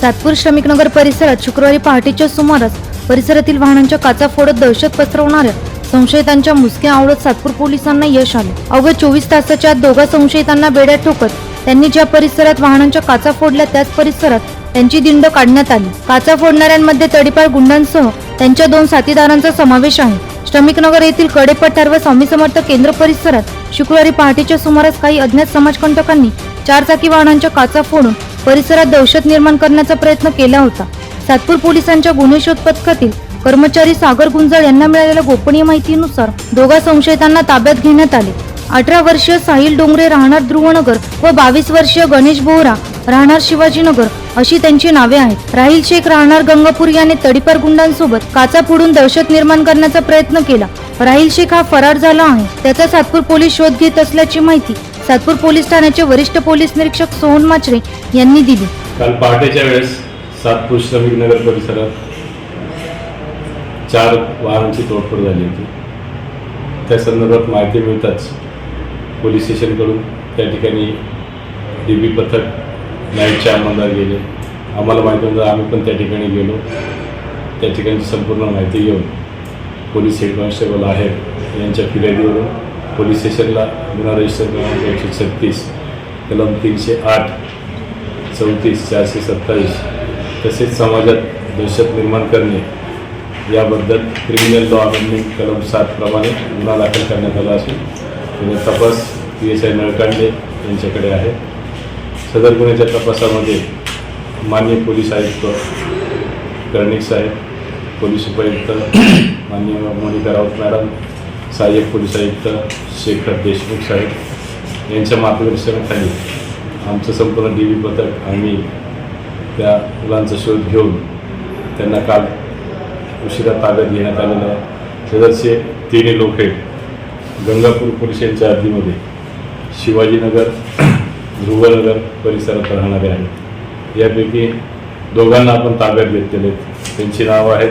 सातपूर श्रमिकनगर परिसरात शुक्रवारी पहाटेच्या सुमारास परिसरातील वाहनांच्या काचा फोडत दहशत पसरवणाऱ्या संशयितांच्या मुसक्या आवडत सातपूर पोलिसांना यश आले. अवघ्या चोवीस तासाच्या आत दोघा संशयितांना बेड्यात ठोकत त्यांनी ज्या परिसरात वाहनांच्या काचा फोडल्या त्याच परिसरात त्यांची दिंड काढण्यात आली. काचा फोडणाऱ्यांमध्ये तडीपार गुंडांसह त्यांच्या दोन साथीदारांचा समावेश आहे. श्रमिकनगर येथील कडेपठार व स्वामी समर्थ केंद्र परिसरात शुक्रवारी पहाटेच्या सुमारास काही अज्ञात समाजकंटकांनी चारचाकी वाहनांच्या काचा फोडून परिसरात दहशत निर्माण करण्याचा प्रयत्न केला होता. सातपूर पोलिसांच्या गुन्हे शोध पथकातील कर्मचारी सागर गुंजाळ यांना मिळालेल्या गोपनीय माहितीनुसार दोघा संशयितांना ताब्यात घेण्यात आले. अठरा वर्षीय साहिल डोंगरे राहणार ध्रुवनगर व बावीस वर्षीय गणेश बोहरा राहणार शिवाजीनगर अशी त्यांची नावे आहेत. राहिल शेख राहणार गंगापूर याने तडीपार गुंडांसोबत काचा फोडून दहशत निर्माण करण्याचा प्रयत्न केला. राहिल शेख हा फरार झाला आहे. त्याचा सातपूर पोलीस शोध घेत असल्याची माहिती सातपूर पोलीस ठाण्याचे वरिष्ठ पोलीस निरीक्षक सोहन माचरे यांनी दिली. काल पहाटेच्या वेळेस सातपूर श्रमिक नगर परिसरात चार वाहनांची तोडफोड झाली होती. त्या संदर्भात माहिती मिळताच पोलीस स्टेशनकडून त्या ठिकाणी डी बी पथक नाईटच्या अंमलदार गेले. आम्हाला माहिती होतं आम्ही पण त्या ठिकाणी गेलो. त्या ठिकाणची संपूर्ण माहिती घेऊन पोलीस हेड कॉन्स्टेबल आहेत यांच्या फिर्यादीवरून पोलीस स्टेशनला गुन्हा रजिस्टर क्रमांक एकशे छत्तीस कलम तीनशे आठ चौतीस चारशे सत्तावीस तसेच समाजात दहशत निर्माण करणे याबद्दल क्रिमिनल लॉ अमेंडमेंट कलम सातप्रमाणे गुन्हा दाखल करण्यात आला असून त्याचा तपास पी एस आय नळकांडे यांच्याकडे आहे. सदर गुन्ह्याच्या तपासामध्ये माननीय पोलीस आयुक्त कर्णिक साहेब पोलीस उपायुक्त मान्य मोनिका राऊत मॅडम सहाय्यक पोलीस आयुक्त शेखर देशमुख साहेब यांच्या मार्गदर्शनाखाली आमचं संपूर्ण डी व्ही पथक आम्ही त्या मुलांचा शोध घेऊन त्यांना काल उशिरा ताब्यात घेण्यात आलेलं आहे. सदस्य तिन्ही लोक गंगापूर पोलीस यांच्या हद्दीमध्ये शिवाजीनगर ध्रुवनगर परिसरात राहणारे आहेत. यापैकी दोघांना आपण ताब्यात घेतलेले आहेत. त्यांची नावं आहेत.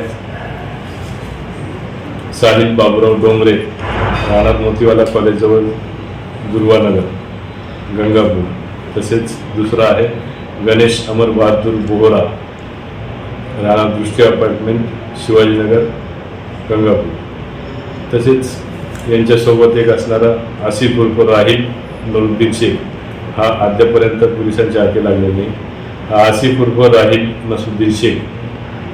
साहिल बाबुराव डोंगरे राहणार मोतीवाला कॉलेजजवळ दुर्वानगर गंगापूर. तसेच दुसरा आहे गणेश अमर बहादूर बोहरा राहणार दृष्टी अपार्टमेंट शिवाजीनगर गंगापूर. तसेच यांच्यासोबत एक असणारा आसिफ उर्फ राहील नरुद्दीन शेख. हा अद्यापर्यंत पोलिसांच्या हाती लागलेला नाही. हा आसिफ उर्फ राहील नसुद्दीन शेख.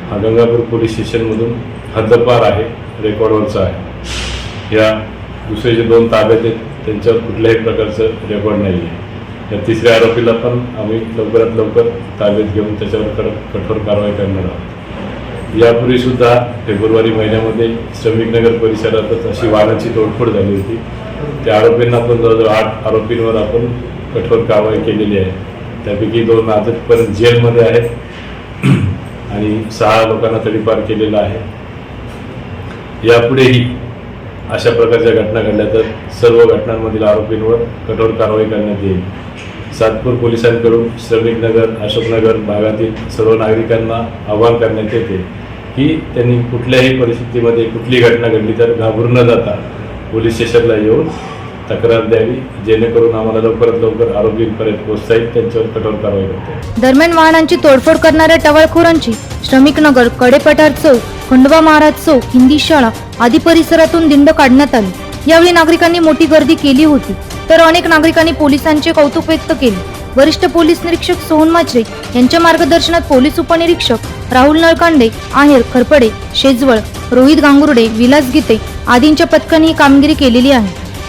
हा गंगापूर पोलीस स्टेशनमधून हद्दपार आहे रेकॉर्डवरचा आहे. या दुसरे जे दोन ताब्यात आहेत त्यांच्यावर कुठल्याही प्रकारचं रेकॉर्ड नाही आहे. या तिसऱ्या आरोपीला पण आम्ही लवकरात लवकर ताब्यात घेऊन त्याच्यावर कडक कठोर कारवाई करणार आहोत. यापूर्वीसुद्धा फेब्रुवारी महिन्यामध्ये श्रमिकनगर परिसरातच अशी वाहनाची तोडफोड झाली होती. त्या आरोपींना पण जवळजवळ आठ आरोपींवर आपण कठोर कारवाई केलेली आहे. त्यापैकी दोन आजपर्यंत जेलमध्ये आहेत. आणि सहा लोकांना तडीपार केलेला आहे. यापुढेही अशा प्रकारच्या घटना घडल्या तर सर्व घटनांमधील आरोपींवर कठोर कारवाई करण्यात येईल. सातपूर पोलिसांकडून श्रमिक नगर अशोकनगर भागातील सर्व नागरिकांना आवाहन करण्यात येते की त्यांनी कुठल्याही परिस्थितीमध्ये कुठली घटना घडली तर घाबरून न जाता पोलीस स्टेशनला येऊन तक्रार द्यावी जेणेकरून आम्हाला लवकरात लवकर आरोपींपर्यंत पोहोचता येईल त्यांच्यावर कठोर कारवाई होते दरम्यान वाहनांची तोडफोड करणाऱ्या टवाळखोरांची श्रमिकनगर कडेपठार चौक खंडोबा महाराज चौक हिंदी शाळा आदी परिसरातून दिंड काढण्यात आली. यावेळी नागरिकांनी मोठी गर्दी केली होती तर अनेक नागरिकांनी पोलिसांचे कौतुक व्यक्त केले. वरिष्ठ पोलीस निरीक्षक सोहन माचरे यांच्या मार्गदर्शनात पोलीस उपनिरीक्षक राहुल नळकांडे आहेर खरपडे शेजवळ रोहित गांगुर्डे विलास गीते आदींच्या पथकाने ही कामगिरी केलेली आहे.